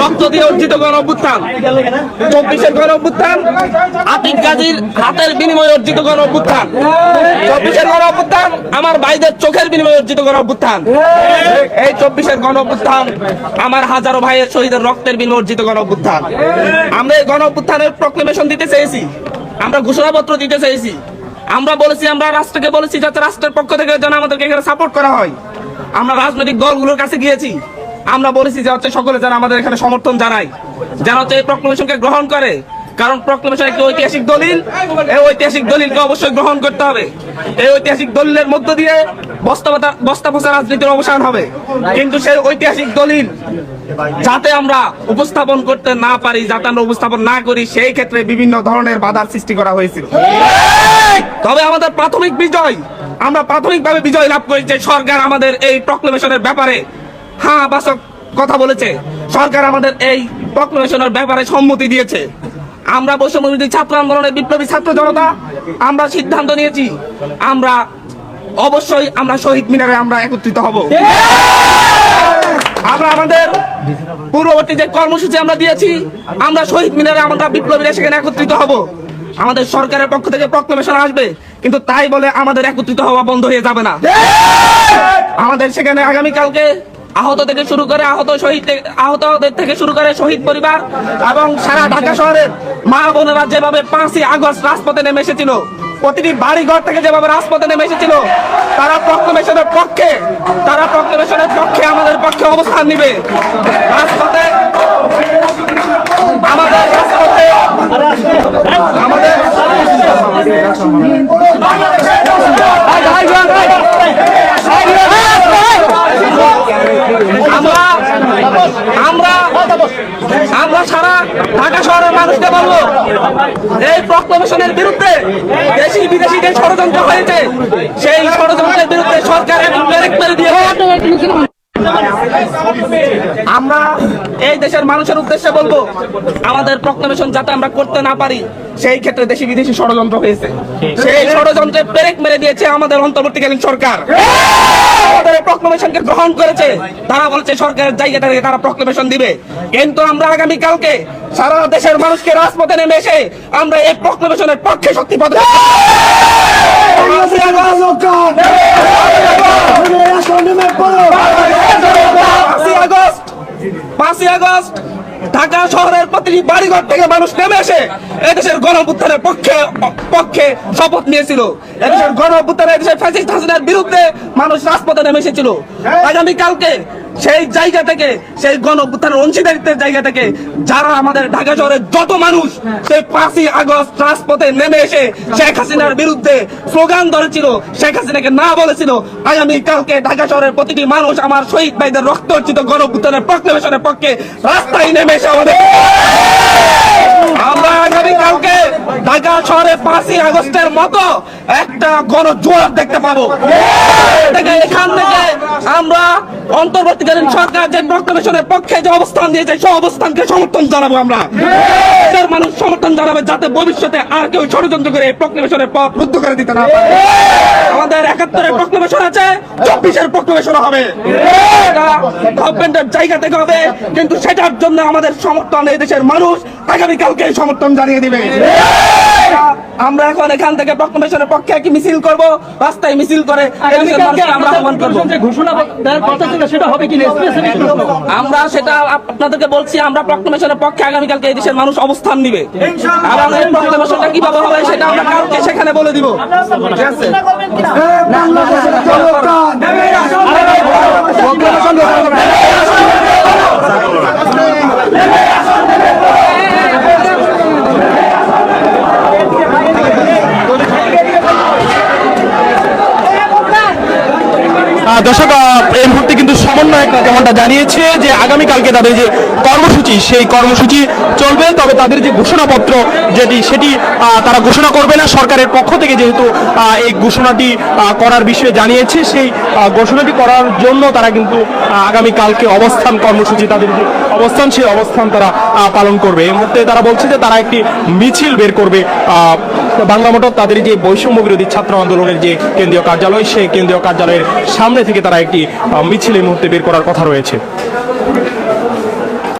রক্ত দিয়ে অর্জিত গণ চব্বিশের গণ আতিক গাজীর হাতের বিনিময়ে অর্জিত গণ অভ্যুত্থান। চব্বিশের গণ অভ্যুত্থান। আমার ভাইদের চোখের বিনিময়ে অর্জিত গণ অভ্যুত্থান। এই চব্বিশের গণ অভ্যুত্থান আমার হাজারো ভাইয়ের শহীদের রক্তের বিনিময়ে অর্জিত গণ অভ্যুত্থান। আমরা এই গণ অভ্যুত্থানের প্রক্লেমেশন দিতে চেয়েছি। আমরা ঘোষণাপত্র দিতে চেয়েছি। আমরা বলেছি, আমরা রাষ্ট্রকে বলেছি যাতে রাষ্ট্রের পক্ষ থেকে যেন আমাদেরকে এখানে সাপোর্ট করা হয়। আমরা রাজনৈতিক দলগুলোর কাছে গিয়েছি। আমরা বলেছি যে হচ্ছে সকলে যেন আমাদের এখানে সমর্থন জানায়, যেন হচ্ছে এই প্রক্লেমেশনকে গ্রহণ করে। কারণ প্রক্লেমেশন একটি ঐতিহাসিক দলিল। এই ঐতিহাসিক দলিলকে অবশ্যই গ্রহণ করতে হবে। এই ঐতিহাসিক দলিলের মধ্য দিয়ে বস্তা বস্তা রাজনীতির অবসান হবে। কিন্তু সেই ঐতিহাসিক দলিল যাতে আমরা উপস্থাপন করতে না পারি, যাতে আমরা উপস্থাপন না করি, সেই ক্ষেত্রে বিভিন্ন ধরনের বাধার সৃষ্টি করা হয়েছিল। তবে আমাদের প্রাথমিক বিজয়, আমরা প্রাথমিকভাবে বিজয় লাভ করেছি যে সরকার আমাদের এই প্রক্লেমেশনের ব্যাপারে হ্যাঁ বাসক কথা বলেছে। সরকার আমাদের এই প্রক্লেমেশনের ব্যাপারে সম্মতি দিয়েছে। আমরা বৈষম্যবিরোধী ছাত্র আন্দোলনের বিপ্লবী ছাত্র জনতা, আমরা সিদ্ধান্ত নিয়েছি। আমরা অবশ্যই আমরা শহীদ মিনারে আমরা একত্রিত হব। আমরা আমাদের পূর্ববর্তী যে কর্মসূচি আমরা দিয়েছি, আমরা শহীদ মিনারে আমরা বিপ্লবীরা সেখানে একত্রিত হব। আমাদের সরকারের পক্ষ থেকে প্রক্লেমেশন আসবে, কিন্তু তাই বলে আমাদের একত্রিত হওয়া বন্ধ হয়ে যাবে না। আমাদের সেখানে আগামীকালকে আহত থেকে শুরু করে আহত শহীদ আহতদের থেকে শুরু করে শহীদ পরিবার এবং সারা ঢাকা শহরের মা বোনেরা যেভাবে পাঁচই আগস্ট রাজপথে নেমে এসেছিল, প্রতিটি বাড়ি ঘর থেকে যেভাবে রাজপথে নেমে এসেছিল, তারা প্রক্লেমেশনের পক্ষে, তারা প্রক্লেমেশনের পক্ষে আমাদের পক্ষে অবস্থান নিবে। রাজপথে, আমাদের রাজপথে, আমাদের আমরা আমরা সারা ঢাকা শহরের মানুষকে বলব, এই প্রক্লেমেশনের বিরুদ্ধে দেশি বিদেশি যে ষড়যন্ত্র হয়েছে, সেই ষড়যন্ত্রের বিরুদ্ধে সরকার এখন ব্যারেক দিয়ে আমরা এই দেশের মানুষের উদ্দেশ্যে বলব, আমাদের প্রক্লেমেশন যাতে আমরা করতে না পারি, সেই ক্ষেত্রে দেশি বিদেশি ষড়যন্ত্র হয়েছে। সেই ষড়যন্ত্রে ব্রেক মেরে দিয়েছে আমাদের অন্তর্বর্তীকালীন সরকার। গ্রহণ করেছে, তারা বলছে সরকারের তারা প্রক্লেমেশন দিবে। কিন্তু আমরা আগামী কালকে সারা দেশের মানুষকে রাজপথে নেমে এসে আমরা এই প্রক্লেমেশনের পক্ষে শক্তি আগস্ট পাঁচই আগস্ট ঢাকা শহরের প্রতিটি বাড়িঘর থেকে মানুষ নেমে এসে এদেশের গণপুত্থানের পক্ষে পক্ষে শপথ নিয়েছিল। এদেশের গণপুত্থানের এদেশের ফ্যাসিস্ট হাসিনার বিরুদ্ধে মানুষ রাজপথে নেমে এসেছিল। আগামী কালকে সেই জায়গা থেকে, সেই গণ গণপুত্থানের অংশীদারিত্বের জায়গা থেকে যারা আমাদের ঢাকা শহরের যত মানুষ, সেই পাঁচই আগস্ট রাজপথে নেমে এসে শেখ হাসিনার বিরুদ্ধে স্লোগান ধরেছিল, শেখ হাসিনাকে না বলেছিল, আগামী কালকে ঢাকা শহরের প্রতিটি মানুষ আমার শহীদ ভাইদের রক্ত অর্জিত গণপুত্থানের প্রক্লেমেশনের পক্ষে রাস্তায় নেমে এসে আমাদের আমরা আগামী কালকে ঢাকা শহরে পাঁচই আগস্টের মতো একটা গণজোয়ার দেখতে পাবো। এখান থেকে আমরা অন্তর্বর্তীকালীন সরকার যে প্রক্লেমেশনের পক্ষে যে অবস্থান দিয়েছে, সেই অবস্থানকে সমর্থন জানাব আমরা। দেশের মানুষ সমর্থন জানাবে যাতে ভবিষ্যতে আর কেউ ষড়যন্ত্র করে এই প্রক্লেমেশনের পথ রুদ্ধ করে দিতে না পারে। আমাদের একাত্তরের প্রক্লেমেশন আছে, চব্বিশের প্রক্লেমেশন হবে। গভর্নমেন্টের জায়গা থেকে হবে, কিন্তু সেটার জন্য আমাদের সমর্থন এই দেশের মানুষ আগামীকালকে সমর্থন জানিয়ে দিবে। আমরা এখন এখান থেকে প্রক্লেমেশনের পক্ষে একটি মিছিল করব রাস্তায় মিছিল করে আমরা আহ্বান করব ঘোষণা কথা ছিল সেটা হবে কিনা আমরা সেটা আপনাদেরকে বলছি আমরা প্রক্লেমেশনের পক্ষে আগামীকালকে এই দেশের মানুষ অবস্থান নিবে এই প্রক্লেমেশনটা কীভাবে হবে সেটা আমরা কালকে সেখানে বলে দিব ঠিক আছে দর্শক এই মুহূর্তে কিন্তু সমন্বয়ক যেমনটা জানিয়েছে যে আগামীকালকে তাদের যে কর্মসূচি, সেই কর্মসূচি চলবে। তবে তাদের যে ঘোষণাপত্র যেটি, সেটি তারা ঘোষণা করবে না। সরকারের পক্ষ থেকে যেহেতু এই ঘোষণাটি করার বিষয়ে জানিয়েছে, সেই ঘোষণাটি করার জন্য তারা কিন্তু আগামীকালকে অবস্থান কর্মসূচি, তাদের যে অবস্থান, সেই অবস্থান তারা পালন করবে। এই মুহূর্তে তারা বলছে যে তারা একটি মিছিল বের করবে বাংলা মোটর তাদের যে বৈষম্য বিরোধী ছাত্র আন্দোলনের যে কেন্দ্রীয় কার্যালয়, সেই কেন্দ্রীয় কার্যালয়ের সামনে থেকে তারা একটি মিছিল এই মুহূর্তে বের করার কথা রয়েছে।